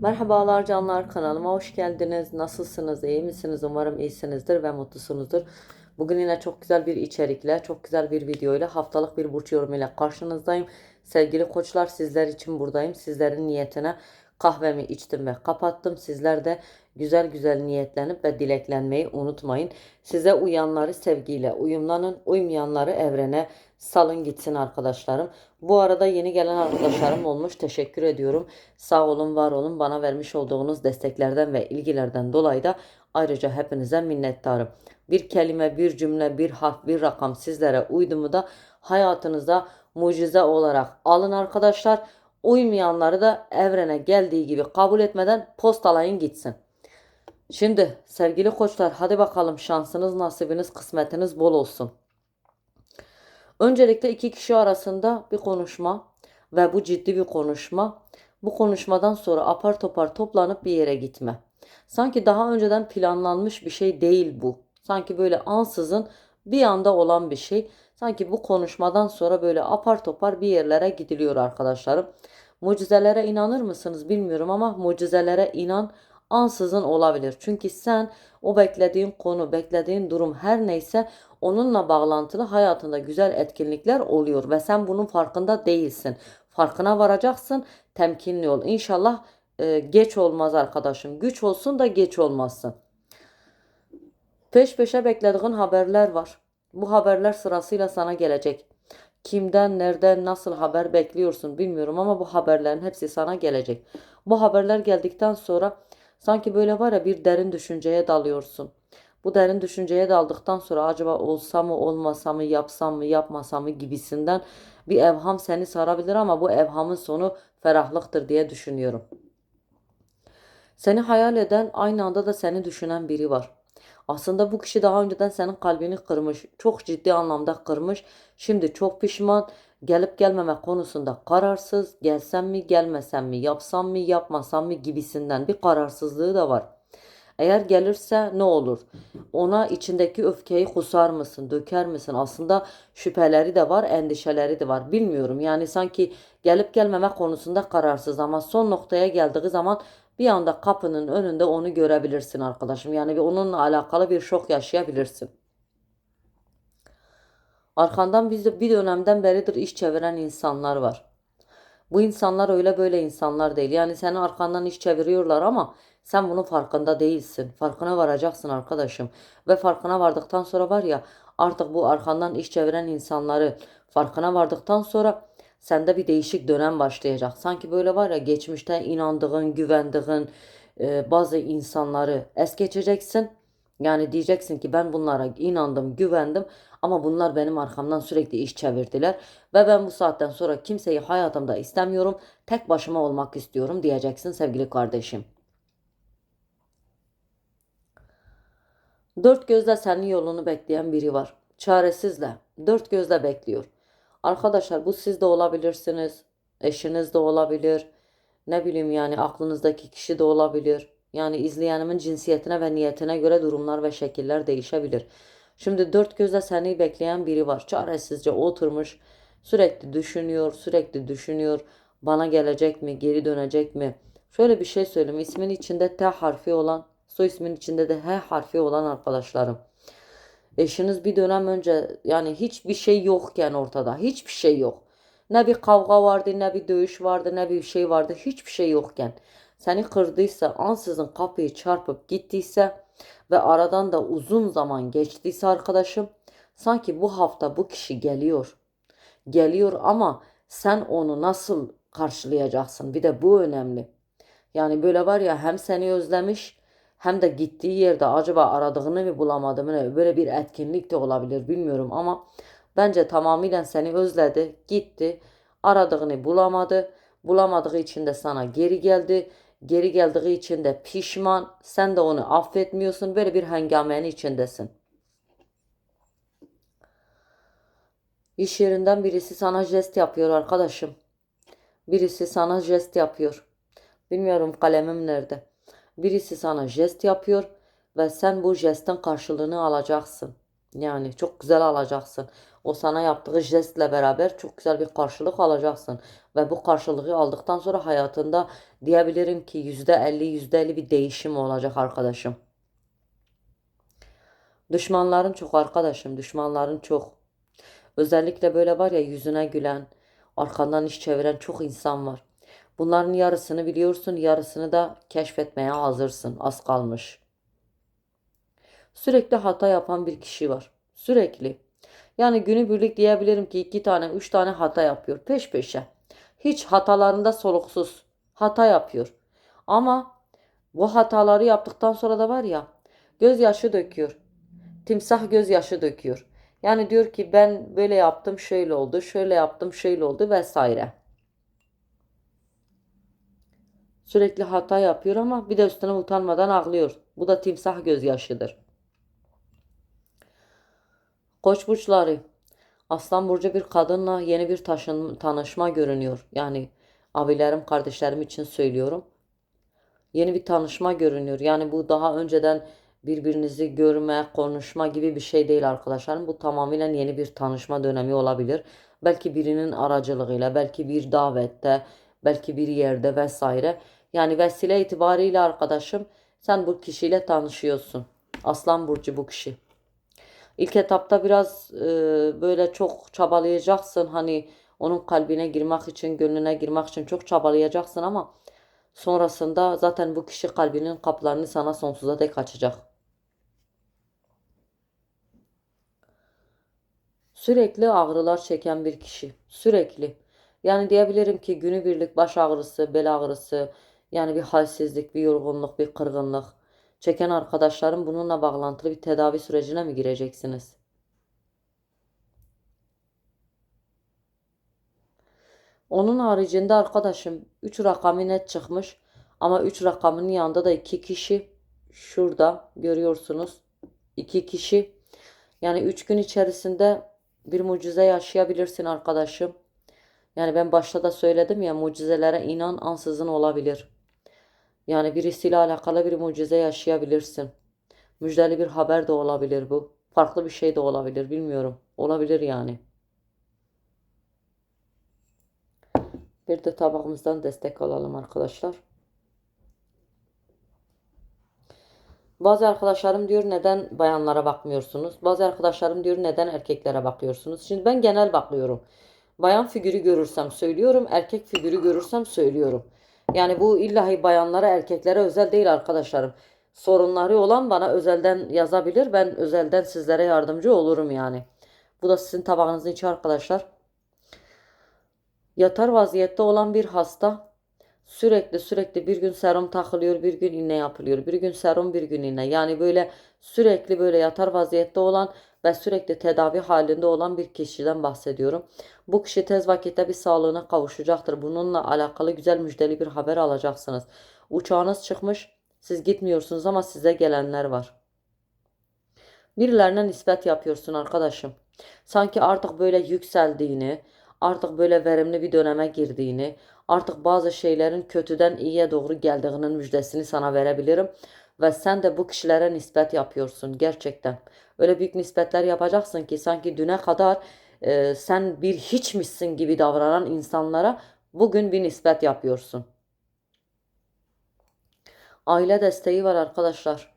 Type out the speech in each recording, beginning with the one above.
Merhabalar canlar kanalıma hoş geldiniz. Nasılsınız? iyi misiniz? Umarım iyisinizdir ve mutlusunuzdur. Bugün yine çok güzel bir içerikle, çok güzel bir video ile haftalık bir burç yorumuyla karşınızdayım. Sevgili koçlar sizler için buradayım. Sizlerin niyetine kahvemi içtim ve kapattım. Sizler de güzel güzel niyetlenip ve dileklenmeyi unutmayın. Size uyanları sevgiyle uyumlanın, uymayanları evrene salın gitsin arkadaşlarım. Bu arada yeni gelen arkadaşlarım olmuş. Teşekkür ediyorum. Sağ olun, var olun. Bana vermiş olduğunuz desteklerden ve ilgilerden dolayı da ayrıca hepinize minnettarım. Bir kelime, bir cümle, bir harf, bir rakam sizlere uydu mu da hayatınıza mucize olarak alın arkadaşlar. Uymayanları da evrene geldiği gibi kabul etmeden postalayın gitsin. Şimdi sevgili koçlar hadi bakalım şansınız, nasibiniz, kısmetiniz bol olsun. Öncelikle iki kişi arasında bir konuşma ve bu ciddi bir konuşma. Bu konuşmadan sonra apar topar toplanıp bir yere gitme. Sanki daha önceden planlanmış bir şey değil bu. Sanki böyle ansızın bir anda olan bir şey. Sanki bu konuşmadan sonra böyle apar topar bir yerlere gidiliyor arkadaşlarım. Mucizelere inanır mısınız bilmiyorum ama mucizelere inan ansızın olabilir. Çünkü sen o beklediğin konu, beklediğin durum her neyse onunla bağlantılı hayatında güzel etkinlikler oluyor ve sen bunun farkında değilsin. Farkına varacaksın. Temkinli ol. İnşallah e, geç olmaz arkadaşım. Güç olsun da geç olmazsın. Peş peşe beklediğin haberler var. Bu haberler sırasıyla sana gelecek. Kimden, nereden, nasıl haber bekliyorsun bilmiyorum ama bu haberlerin hepsi sana gelecek. Bu haberler geldikten sonra sanki böyle var ya bir derin düşünceye dalıyorsun. Bu derin düşünceye daldıktan sonra acaba olsa mı, olmasa mı, yapsam mı, yapmasam mı gibisinden bir evham seni sarabilir ama bu evhamın sonu ferahlıktır diye düşünüyorum. Seni hayal eden aynı anda da seni düşünen biri var. Aslında bu kişi daha önceden senin kalbini kırmış. Çok ciddi anlamda kırmış. Şimdi çok pişman. Gelip gelmeme konusunda kararsız. Gelsem mi gelmesem mi yapsam mı yapmasam mı gibisinden bir kararsızlığı da var. Eğer gelirse ne olur? Ona içindeki öfkeyi kusar mısın, döker misin? Aslında şüpheleri de var, endişeleri de var. Bilmiyorum. Yani sanki gelip gelmeme konusunda kararsız ama son noktaya geldiği zaman bir anda kapının önünde onu görebilirsin arkadaşım. Yani onunla alakalı bir şok yaşayabilirsin. Arkandan biz bir dönemden beridir iş çeviren insanlar var. Bu insanlar öyle böyle insanlar değil. Yani senin arkandan iş çeviriyorlar ama sen bunun farkında değilsin. Farkına varacaksın arkadaşım. Ve farkına vardıktan sonra var ya artık bu arkandan iş çeviren insanları farkına vardıktan sonra sende bir değişik dönem başlayacak. Sanki böyle var ya geçmişte inandığın, güvendiğin e, bazı insanları es geçeceksin. Yani diyeceksin ki ben bunlara inandım, güvendim ama bunlar benim arkamdan sürekli iş çevirdiler ve ben bu saatten sonra kimseyi hayatımda istemiyorum. Tek başıma olmak istiyorum diyeceksin sevgili kardeşim. Dört gözle senin yolunu bekleyen biri var. Çaresizle, dört gözle bekliyor. Arkadaşlar bu siz de olabilirsiniz. Eşiniz de olabilir. Ne bileyim yani aklınızdaki kişi de olabilir. Yani izleyenimin cinsiyetine ve niyetine göre durumlar ve şekiller değişebilir. Şimdi dört gözle seni bekleyen biri var. Çaresizce oturmuş. Sürekli düşünüyor, sürekli düşünüyor. Bana gelecek mi, geri dönecek mi? Şöyle bir şey söyleyeyim. İsmin içinde T harfi olan, soy ismin içinde de H harfi olan arkadaşlarım. Eşiniz bir dönem önce yani hiçbir şey yokken ortada. Hiçbir şey yok. Ne bir kavga vardı, ne bir dövüş vardı, ne bir şey vardı. Hiçbir şey yokken. Seni kırdıysa, ansızın kapıyı çarpıp gittiyse ve aradan da uzun zaman geçtiyse arkadaşım, sanki bu hafta bu kişi geliyor. Geliyor ama sen onu nasıl karşılayacaksın? Bir de bu önemli. Yani böyle var ya hem seni özlemiş hem de gittiği yerde acaba aradığını mı bulamadı mı? Böyle bir etkinlik de olabilir bilmiyorum ama bence tamamıyla seni özledi, gitti, aradığını bulamadı. Bulamadığı için de sana geri geldi. Geri geldiği için de pişman. Sen de onu affetmiyorsun. Böyle bir hengamenin içindesin. İş yerinden birisi sana jest yapıyor arkadaşım. Birisi sana jest yapıyor. Bilmiyorum kalemim nerede. Birisi sana jest yapıyor ve sen bu jestin karşılığını alacaksın. Yani çok güzel alacaksın. o sana yaptığı jestle beraber çok güzel bir karşılık alacaksın. Ve bu karşılığı aldıktan sonra hayatında diyebilirim ki %50 %50 bir değişim olacak arkadaşım. Düşmanların çok arkadaşım, düşmanların çok. Özellikle böyle var ya yüzüne gülen, arkandan iş çeviren çok insan var. Bunların yarısını biliyorsun, yarısını da keşfetmeye hazırsın. Az kalmış. Sürekli hata yapan bir kişi var. Sürekli. Yani günübirlik diyebilirim ki iki tane, üç tane hata yapıyor peş peşe. Hiç hatalarında soluksuz hata yapıyor. Ama bu hataları yaptıktan sonra da var ya gözyaşı döküyor. Timsah gözyaşı döküyor. Yani diyor ki ben böyle yaptım şöyle oldu, şöyle yaptım şöyle oldu vesaire. Sürekli hata yapıyor ama bir de üstüne utanmadan ağlıyor. Bu da timsah gözyaşıdır. Koç burçları. Aslan burcu bir kadınla yeni bir taşın, tanışma görünüyor. Yani abilerim, kardeşlerim için söylüyorum. Yeni bir tanışma görünüyor. Yani bu daha önceden birbirinizi görme, konuşma gibi bir şey değil arkadaşlarım. Bu tamamıyla yeni bir tanışma dönemi olabilir. Belki birinin aracılığıyla, belki bir davette, belki bir yerde vesaire. Yani vesile itibariyle arkadaşım sen bu kişiyle tanışıyorsun. Aslan burcu bu kişi. İlk etapta biraz e, böyle çok çabalayacaksın. Hani onun kalbine girmek için, gönlüne girmek için çok çabalayacaksın ama sonrasında zaten bu kişi kalbinin kapılarını sana sonsuza dek açacak. Sürekli ağrılar çeken bir kişi. Sürekli. Yani diyebilirim ki günübirlik baş ağrısı, bel ağrısı, yani bir halsizlik, bir yorgunluk, bir kırgınlık çeken arkadaşlarım bununla bağlantılı bir tedavi sürecine mi gireceksiniz? Onun haricinde arkadaşım 3 rakamı net çıkmış ama 3 rakamının yanında da 2 kişi şurada görüyorsunuz. 2 kişi yani 3 gün içerisinde bir mucize yaşayabilirsin arkadaşım. Yani ben başta da söyledim ya mucizelere inan ansızın olabilir. Yani birisiyle alakalı bir mucize yaşayabilirsin. Müjdeli bir haber de olabilir bu. Farklı bir şey de olabilir bilmiyorum. Olabilir yani. Bir de tabağımızdan destek alalım arkadaşlar. Bazı arkadaşlarım diyor neden bayanlara bakmıyorsunuz? Bazı arkadaşlarım diyor neden erkeklere bakıyorsunuz? Şimdi ben genel bakıyorum. Bayan figürü görürsem söylüyorum, erkek figürü görürsem söylüyorum. Yani bu illahi bayanlara, erkeklere özel değil arkadaşlarım. Sorunları olan bana özelden yazabilir. Ben özelden sizlere yardımcı olurum yani. Bu da sizin tabağınızın içi arkadaşlar. Yatar vaziyette olan bir hasta sürekli sürekli bir gün serum takılıyor, bir gün iğne yapılıyor. Bir gün serum, bir gün iğne. Yani böyle sürekli böyle yatar vaziyette olan ve sürekli tedavi halinde olan bir kişiden bahsediyorum. Bu kişi tez vakitte bir sağlığına kavuşacaktır. Bununla alakalı güzel müjdeli bir haber alacaksınız. Uçağınız çıkmış, siz gitmiyorsunuz ama size gelenler var. Birilerine nispet yapıyorsun arkadaşım. Sanki artık böyle yükseldiğini, artık böyle verimli bir döneme girdiğini, artık bazı şeylerin kötüden iyiye doğru geldiğinin müjdesini sana verebilirim. Ve sen de bu kişilere nispet yapıyorsun gerçekten. Öyle büyük nispetler yapacaksın ki sanki düne kadar e, sen bir hiçmişsin gibi davranan insanlara bugün bir nispet yapıyorsun. Aile desteği var arkadaşlar.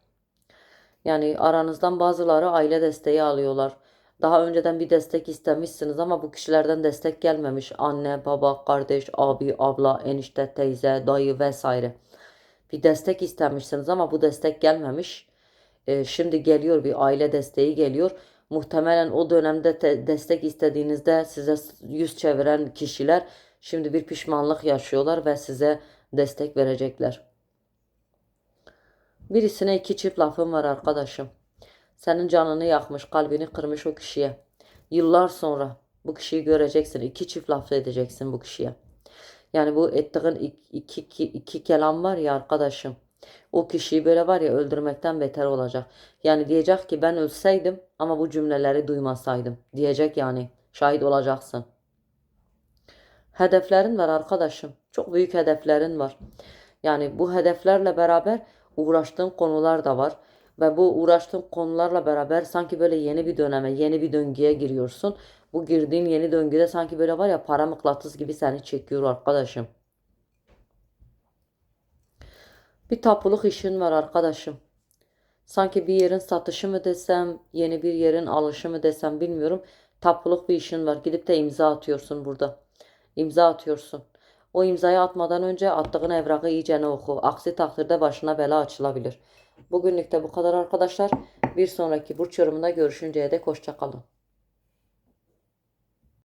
Yani aranızdan bazıları aile desteği alıyorlar. Daha önceden bir destek istemişsiniz ama bu kişilerden destek gelmemiş. Anne, baba, kardeş, abi, abla, enişte, teyze, dayı vesaire. Bir destek istemişsiniz ama bu destek gelmemiş. Ee, şimdi geliyor bir aile desteği geliyor. Muhtemelen o dönemde te- destek istediğinizde size yüz çeviren kişiler şimdi bir pişmanlık yaşıyorlar ve size destek verecekler. Birisine iki çift lafım var arkadaşım. Senin canını yakmış, kalbini kırmış o kişiye. Yıllar sonra bu kişiyi göreceksin. iki çift laf edeceksin bu kişiye. Yani bu ettiğin iki, iki, iki kelam var ya arkadaşım. O kişiyi böyle var ya öldürmekten beter olacak. Yani diyecek ki ben ölseydim ama bu cümleleri duymasaydım. Diyecek yani. Şahit olacaksın. Hedeflerin var arkadaşım. Çok büyük hedeflerin var. Yani bu hedeflerle beraber uğraştığın konular da var. Ve bu uğraştığın konularla beraber sanki böyle yeni bir döneme, yeni bir döngüye giriyorsun. Bu girdiğin yeni döngüde sanki böyle var ya para mıknatıs gibi seni çekiyor arkadaşım. Bir tapuluk işin var arkadaşım. Sanki bir yerin satışı mı desem, yeni bir yerin alışı mı desem bilmiyorum. Tapuluk bir işin var. Gidip de imza atıyorsun burada. İmza atıyorsun. O imzayı atmadan önce attığın evrakı iyicene oku. Aksi takdirde başına bela açılabilir. Bugünlük de bu kadar arkadaşlar. Bir sonraki burç yorumunda görüşünceye dek hoşça kalın.